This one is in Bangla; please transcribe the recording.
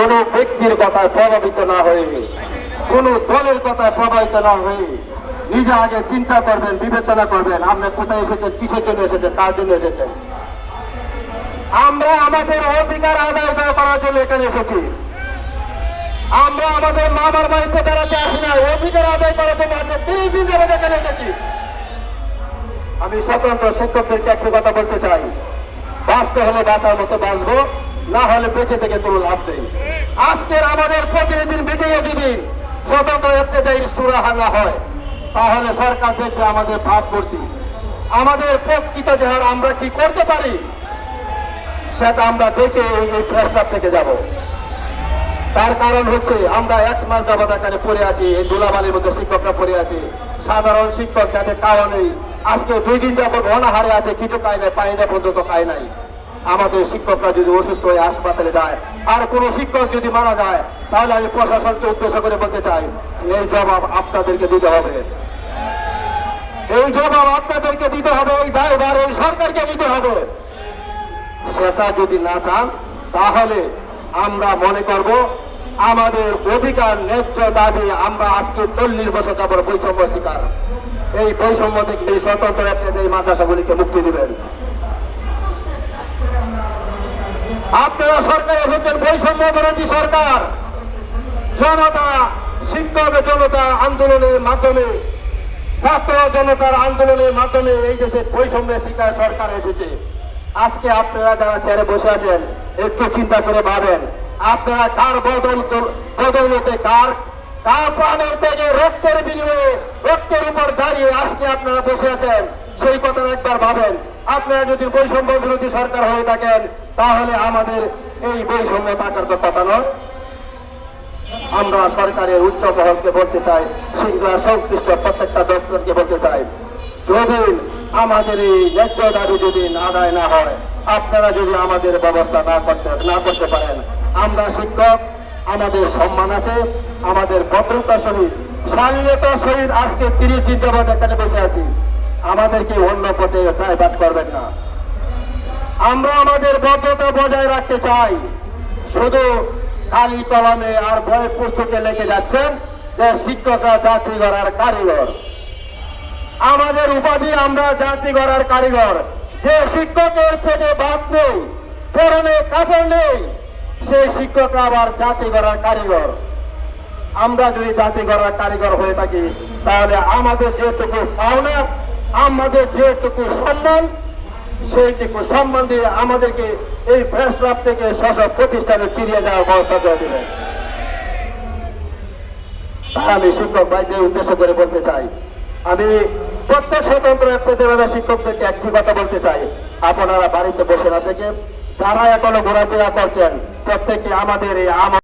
কোন ব্যক্তির কথায় প্রভাবিত না হয়ে, কোন দলের কথায় প্রভাবিত না হয়ে নিজে আগে চিন্তা করবেন, বিবেচনা করবেন, আপনি কোথায় এসেছেন, কিসের জন্য এসেছেন, কার জন্য এসেছেন। আমরা আমাদের অধিকার আদায় করার জন্য এখানে এসেছি। আমরা আমাদের মামার বাড়িতে বেড়াতে আসি না অধিকার আদায় করার জন্য আমরা তিরিশ দিন ধরে এখানে এসেছি। আমি স্বতন্ত্র শিক্ষকদেরকে একটি কথা বলতে চাই। বাঁচতে হলে বাঁচার মতো বাঁচবো। না হলে বেঁচে থেকে কোনো লাভ নেই। আজকের আমাদের প্রতিনিধির মিটিংয়ে যদি স্বতন্ত্র অত্যাচারী সুরাহানা হয়, তাহলে সরকার দেখবে আমাদের ভাব ভর্তি আমাদের প্রকৃত যাহার আমরা কি করতে পারি, সেটা আমরা দেখে এই প্রস্তাব থেকে যাব। তার কারণ হচ্ছে আমরা এক মাস যাবত এখানে পড়ে আছি, এই দোলাবালির মধ্যে শিক্ষকরা পড়ে আছে। সাধারণ শিক্ষক যাদের কারণ আজকে দুই দিন যাবত অনাহারে আছে, কিছু খায় নাই পানি না পর্যন্ত খায় নাই। আমাদের শিক্ষকরা যদি অসুস্থ হয়ে হাসপাতালে যায়, আর কোনো শিক্ষক যদি মারা যায়, তাহলে আমি প্রশাসনকে উদ্দেশ্য করে বলতে চাই, এই জবাব আপনাদেরকে দিতে হবে। এই জবাব আপনাদেরকে দিতে হবে, এই দায়ভার এই সরকারকে দিতে হবে। সেটা যদি না চান, তাহলে আমরা মনে করব, আমাদের অধিকার, ন্যায্য দাবি আমরা আজকে চল্লিশ বছর যাবর বৈষম্য শিকার। এই বৈষম্য থেকে এই স্বতন্ত্র এই মাদ্রাসাগুলিকে মুক্তি দিবেন। আপনারা সরকার হচ্ছেন বৈষম্য বিরোধী সরকার। জনতা, শিক্ষক জনতা আন্দোলনের মাধ্যমে, ছাত্র জনতার আন্দোলনের মাধ্যমে এই দেশে বৈষম্যের শিকার সরকার এসেছে। আজকে আপনারা যারা চেয়ারে বসে আছেন, একটু চিন্তা করে ভাবেন, আপনারা কার বদল বদলতে কার কার প্রাণের থেকে রক্তের বিনিময়ে, রক্তের উপর দাঁড়িয়ে আজকে আপনারা বসে আছেন, সেই কথা একবার ভাবেন। আপনারা যদি বৈষম্য বিরোধী সরকার হয়ে থাকেন তাহলে আমাদের এই বৈষম্য থাকার কথা নয়। আমরা সরকারের উচ্চ মহলকে বলতে চাই, শৃঙ্খলা সংশ্লিষ্ট প্রত্যেকটা দপ্তরকে বলতে চাই যদি আমাদের এই ন্যায্য দাবি যদি আদায় না হয়, আপনারা যদি আমাদের ব্যবস্থা না করতে না করতে পারেন, আমরা শিক্ষক, আমাদের সম্মান আছে, আমাদের ভদ্রতা সহিত শালীনতার সহিত আজকে তিরিশ দিন যাবত এখানে বসে আছি। আমাদেরকে অন্য পথে প্রাইভাট করবেন না। আমরা আমাদের ভদ্রতা বজায় রাখতে চাই। শুধু খালি কলমে আর বই পুস্তকে লেগে যাচ্ছেন যে শিক্ষকরা জাতি গড়ার কারিগর। আমাদের উপাধি আমরা জাতি গড়ার কারিগর। যে শিক্ষকের পেটে ভাত নেই, পরনে কাপড় নেই, সেই শিক্ষকরা আবার জাতি গড়ার কারিগর। আমরা যদি জাতি গড়ার কারিগর হয়ে থাকি, তাহলে আমাদের যেটুকু পাওনা, আমাদের যেটুকু সম্মান সেইটুকু সম্মান দিয়ে আমাদেরকে এই প্রেস ক্লাব থেকে সশব প্রতিষ্ঠানে ফিরিয়ে যাওয়ার ব্যবস্থা করে দেবেন তা আমি শিক্ষক ভাইদের উদ্দেশ্য করে বলতে চাই। আমি প্রত্যেক স্বতন্ত্র প্রতিবেদন শিক্ষকদেরকে একটি কথা বলতে চাই। আপনারা বাড়িতে বসে না থেকে যারা এখনও ঘোরাফেরা করছেন, প্রত্যেকে আমাদের এই আম